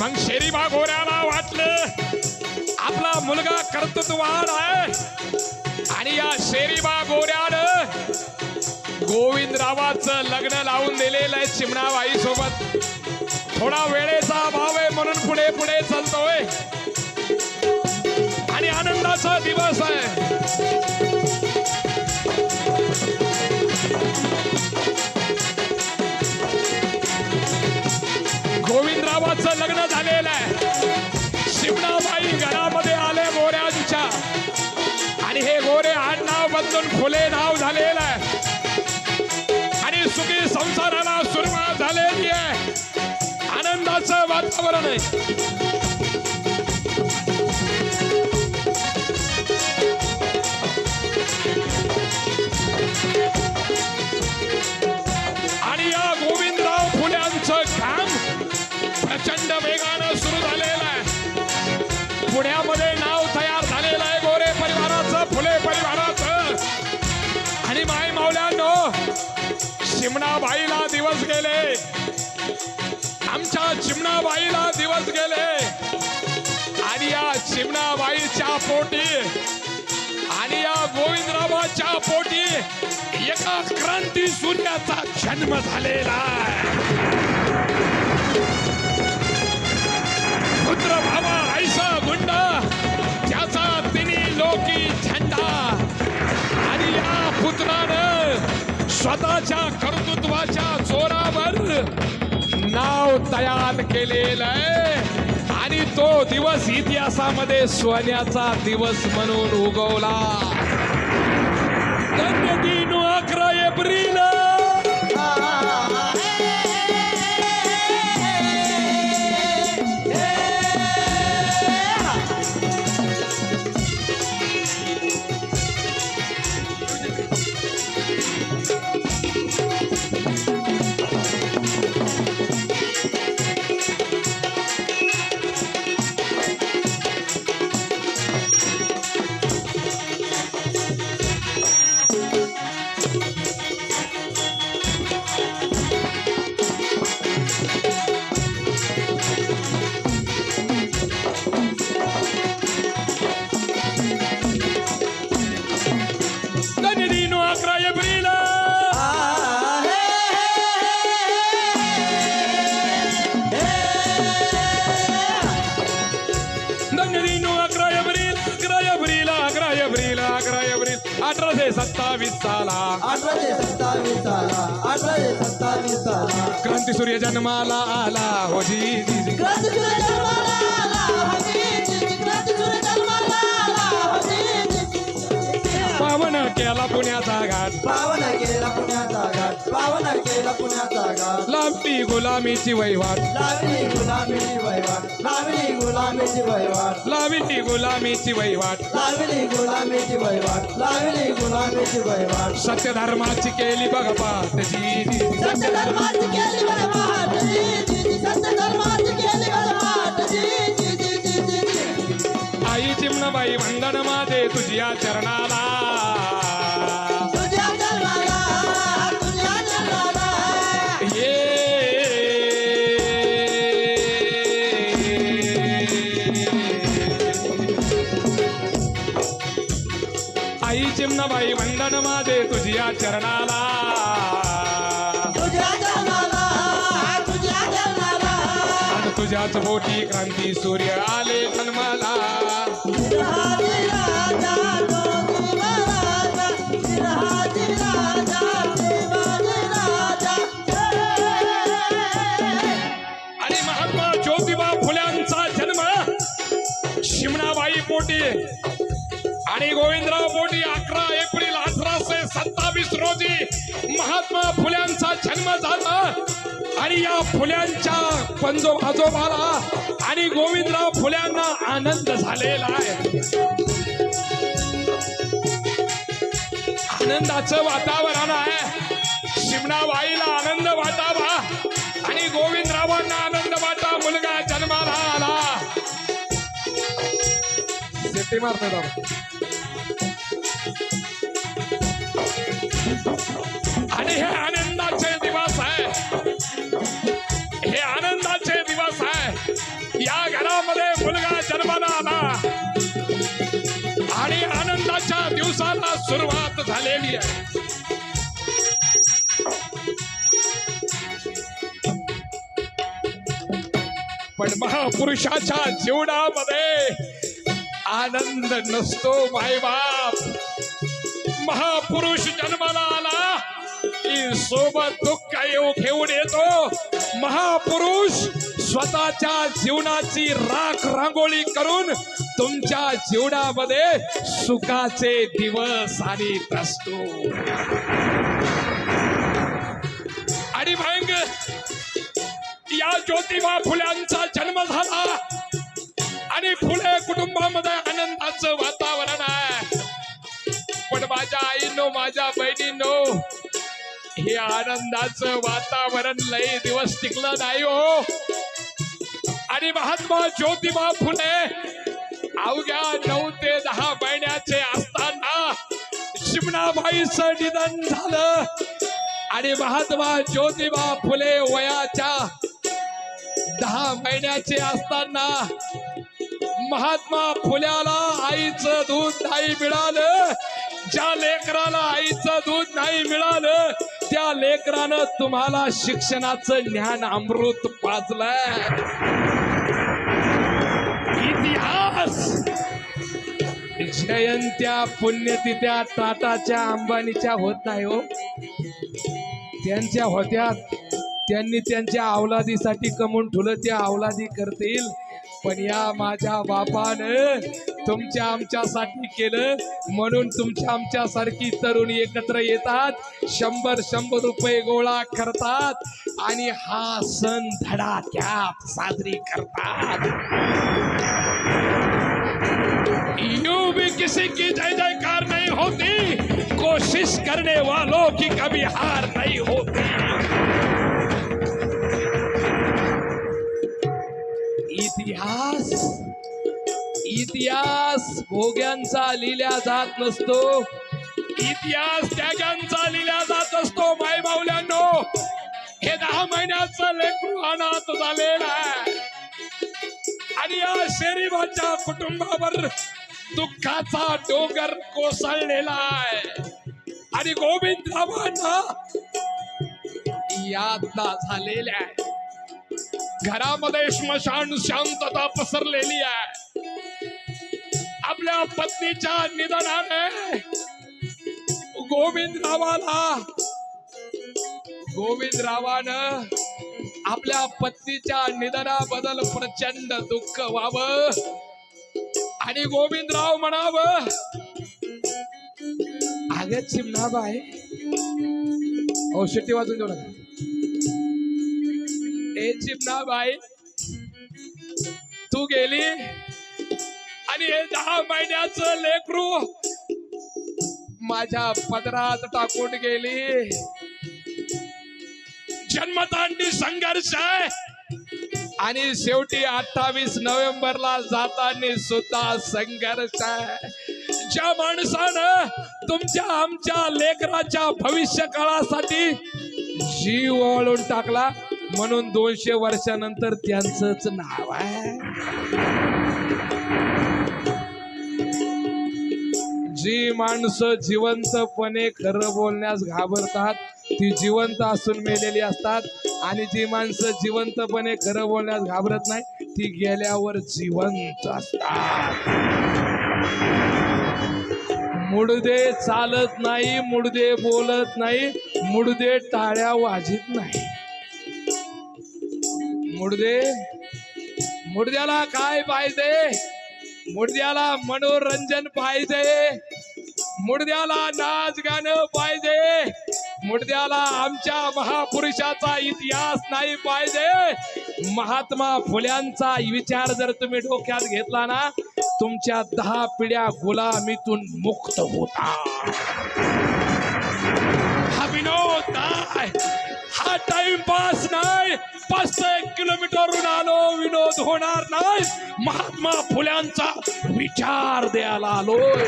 मग शेरीबा गोऱ्याला वाटलं. आपला मुलगा कर्तृत्ववान आहे. आणि या शेरीबा गोऱ्यानं गोविंदरावाचं लग्न लावून दिलेलं आहे चिमणाबाई सोबत थोडा वेळेचा भाव आहे म्हणून पुढे पुढे चालतोय. आणि आनंदाचा दिवस आहे. वातावरण आहे आणि या गोविंदराव फुल्यांचं काम प्रचंड वेगानं सुरू झालेलं आहे. पुण्यामध्ये नाव तयार झालेलं आहे गोरे परिवाराचं फुले परिवाराचं. आणि माय मावल्यानो चिमणाबाईला दिवस गेले. आमच्या चिमणाबाईला दिवस गेले. आणि या चिमणाबाईच्या पोटी आणि या गोविंदरावाच्या पोटी एका क्रांती सूर्याचा जन्म झालेला पुत्र भावा ऐसा गुंड त्याचा तिन्ही लोकी झेंडा आणि या पुत्रानं स्वतःच्या कर्तृत्वाच्या जोरावर नाव तयार केलेलं आहे. आणि तो दिवस इतिहासामध्ये सोन्याचा दिवस म्हणून उगवला. అడ్రస్ సత్తావిస్తాలా క్రాంతి సూర్య జన్మాల ఆలా ఓ జీ జీ క్రాంతి సూర్య జన్మాల ఆలా पावन केला पुण्याचा घाट. पावन केला पुण्याचा घाट. पावन केला पुण्याचा घाट. लांबी गुलामीची वहिवाट. लावली गुलामीची वहिवाट. लावली गुलामीची वहिवाट. लावली गुलामीची वहिवाट. लावली गुलामीची वहिवाट. लावली गुलामीची वहिवाट. सत्य धर्माची केली बघ पाठ जी. जी जी. सत्य धर्माची केली बरबाद जी. जी जी सत्य धर्माची केली बरबाद जी जी जी जी जी जी. चिमणाबाई वंदन माझे तुझ्या चरणाला. आई चिमणाबाई वंदन माझे तुझ्या चरणाला. तुझ्याच मोठी क्रांती सूर्य आले जन्माला या फुल्यांच्या पंजो आजोबाला आणि गोविंदराव फुल्यांना आनंद झालेला आहे. आनंदाचं वातावरण आहे. शिमणाबाईला आनंद वाटावा आणि गोविंदरावांना आनंद वाटा. मुलगा जन्माला आला. शेती मारते आणि हे आणि आनंदाच्या दिवसाला सुरुवात झालेली आहे. पण महापुरुषाच्या जीवनामध्ये आनंद नसतो मायबाप महापुरुष जन्माला आला की सोबत दुःख येऊ घेऊन येतो. महापुरुष स्वतःच्या जीवनाची राख रांगोळी करून तुमच्या जीवनामध्ये सुखाचे दिवस आणीत असतो आणि मग या ज्योतिबा फुल्यांचा जन्म झाला. आणि फुले कुटुंबामध्ये आनंदाचं वातावरण आहे. पण माझ्या आईनो माझ्या बहिणीनो हे आनंदाचं वातावरण लय दिवस टिकलं नाही हो. आणि महात्मा ज्योतिबा फुले अवघ्या नऊ ते दहा महिन्याचे असताना शिमणाबाईच निधन झालं. आणि महात्मा ज्योतिबा फुले वयाच्या दहा महिन्याचे असताना महात्मा फुल्याला आईचं दूध नाही मिळालं. ज्या लेकराला आईचं दूध नाही मिळालं त्या लेकरानं तुम्हाला शिक्षणाचं ज्ञान अमृत पाजलंय. इतिहास. जयंत्या पुण्यतिथ्या टाटाच्या अंबानीच्या होत नाही हो. त्यांच्या होत्या त्यांनी त्यांच्या अवलादीसाठी कमवून ठुलं त्या अवलादी करतील. पण या माझ्या बापानं तुमच्या आमच्यासाठी केलं. म्हणून तुमच्या आमच्यासारखी तरुणी एकत्र येतात. शंभर शंभर रुपये गोळा करतात. आणि हा सण धडाक्यात साजरी करतात. यू भी किसी की जय जयकार नहीं होती. कोशिश करने वालों की कभी हार नहीं होती. इतिहास इतिहास भोग्यांचा लिहिल्या जात नसतो. इतिहास त्यागांचा लिहिला जात असतो माय माऊल्यांनो. हे दहा महिन्याचं लेकरू अनाथ झालेलं आहे. आणि या शरीराच्या कुटुंबावर दुःखाचा डोंगर कोसळलेला आहे. आणि गोविंदरावांना यातना झालेल्या आहे. घरामध्ये स्मशान शांतता पसरलेली आहे. आपल्या पत्नीच्या निधनाने गोविंदरावाला गोविंदरावानं आपल्या पत्नीच्या निधनाबद्दल प्रचंड दुःख व्हावं आणि गोविंदराव म्हणावं अगं चिमणाबाई औषधी वाजून देऊ नका. ए चिमणाबाई तू गेली? आणि हे दहा महिन्याचं लेकरू माझ्या पदरात टाकून गेली. जन्मतांडी संघर्ष आहे. आणि शेवटी अठ्ठावीस नोव्हेंबरला जाताना सुद्धा संघर्ष आहे. ज्या माणसानं तुमच्या आमच्या लेकराच्या भविष्य काळासाठी जीव ओळून टाकला म्हणून दोनशे वर्षानंतर त्यांचंच नाव आहे. जी माणसं जिवंतपणे खरं बोलण्यास घाबरतात ती जिवंत असून मेलेली असतात आणि जी माणसं जिवंतपणे खरं बोलण्यास घाबरत नाही ती गेल्यावर जिवंत असतात. मुडदे चालत नाही मुडदे बोलत नाही मुडदे टाळ्या वाजित नाही. मुडदे मुडद्याला काय पाहिजे? मुडद्याला मनोरंजन पाहिजे. मुडद्याला नाच गाणं पाहिजे. मुडद्याला आमच्या महापुरुषाचा इतिहास नाही पाहिजे. महात्मा फुल्यांचा विचार जर तुम्ही डोक्यात घेतला ना तुमच्या दहा पिढ्या गुलामीतून मुक्त होता हा विनोद नाही हा टाइमपास नाही. पाच एक किलोमीटरहून आलो विनोद होणार नाही. महात्मा फुल्यांचा विचार द्यायला आलोय.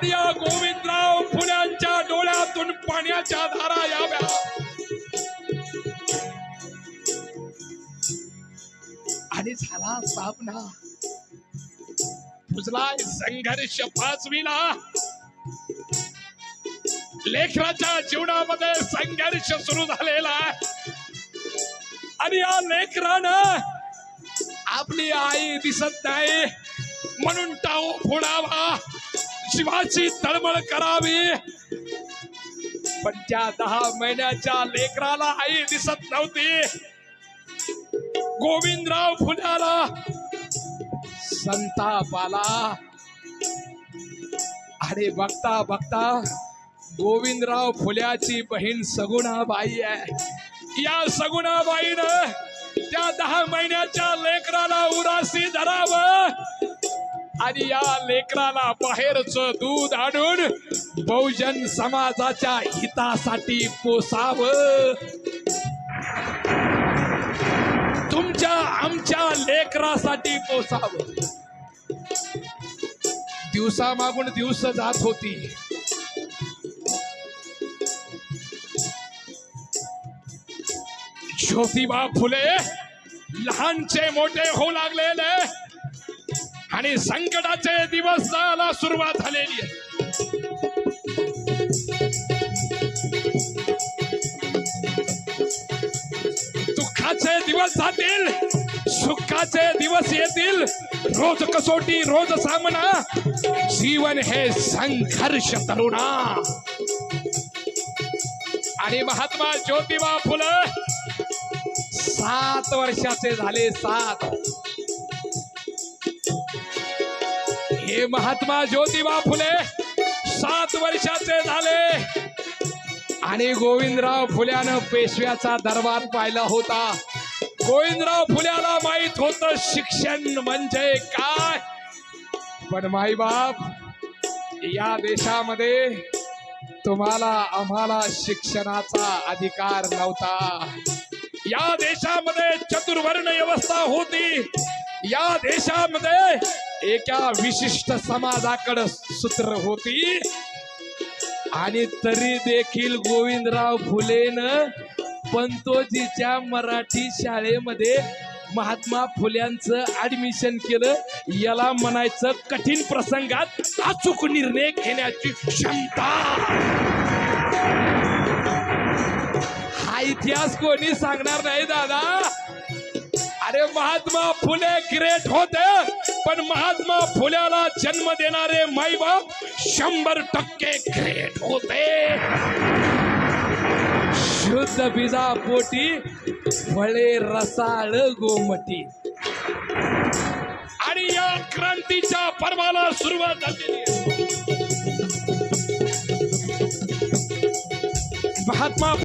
आणि या गोविंदराव फुल्यांच्या डोळ्यातून पाण्याच्या धारा याव्या. आणि झाला सामना. पुजलाय संघर्ष पाचवीला. लेखराच्या जीवनामध्ये संघर्ष सुरू झालेला आणि या लेखरानं आपली आई दिसत नाही. म्हणून टाऊ फोडावा. शिवाची तळमळ करावी. पण त्या दहा महिन्याच्या लेकराला आई दिसत नव्हती. गोविंदराव फुल्याला संताप आला अरे बघता बघता गोविंदराव फुल्याची बहीण सगुणाबाई आहे. या सगुणाबाईनं त्या दहा महिन्याच्या लेकराला उदासी धरावं. आणि या लेकराला बाहेरच दूध आणून बहुजन समाजाच्या हितासाठी पोसाव. तुमच्या आमच्या लेकरासाठी पोसावं. दिवसा मागून दिवस जात होती. ज्योतिबा फुले लहानचे मोठे होऊ लागलेले. आणि संकटाचे दिवस जायला सुरुवात झालेली आहे. दुःखाचे दिवस जातील सुखाचे दिवस येतील. रोज कसोटी रोज सामना. जीवन हे संघर्ष तरुणा. आणि महात्मा ज्योतिबा फुलं सात वर्षाचे झाले सात. हे महात्मा ज्योतिबा फुले सात वर्षाचे झाले. आणि गोविंदराव फुल्यानं पेशव्याचा दरबार पाहिला होता. गोविंदराव फुल्याला माहीत होत शिक्षण म्हणजे काय. पण माईबाप या देशामध्ये तुम्हाला आम्हाला शिक्षणाचा अधिकार नव्हता. या देशामध्ये चतुर्वर्ण व्यवस्था होती. या देशामध्ये एका विशिष्ट समाजाकडे सूत्र होती. आणि तरी देखील गोविंदराव फुलेनं पंतोजीच्या मराठी शाळेमध्ये महात्मा फुल्यांचं ऍडमिशन केलं. याला म्हणायचं कठीण प्रसंगात अचूक निर्णय घेण्याची क्षमता. हा इतिहास कोणी सांगणार नाही दादा. अरे महात्मा फुले ग्रेट होते. पण महात्मा फुल्याला जन्म देणारे माईबाप शंभर टक्के ग्रेट होते. शुद्ध बिजा पोटी फळे रसाळ गोमटी आणि या क्रांतीच्या पर्वाला सुरुवात झालेली महात्मा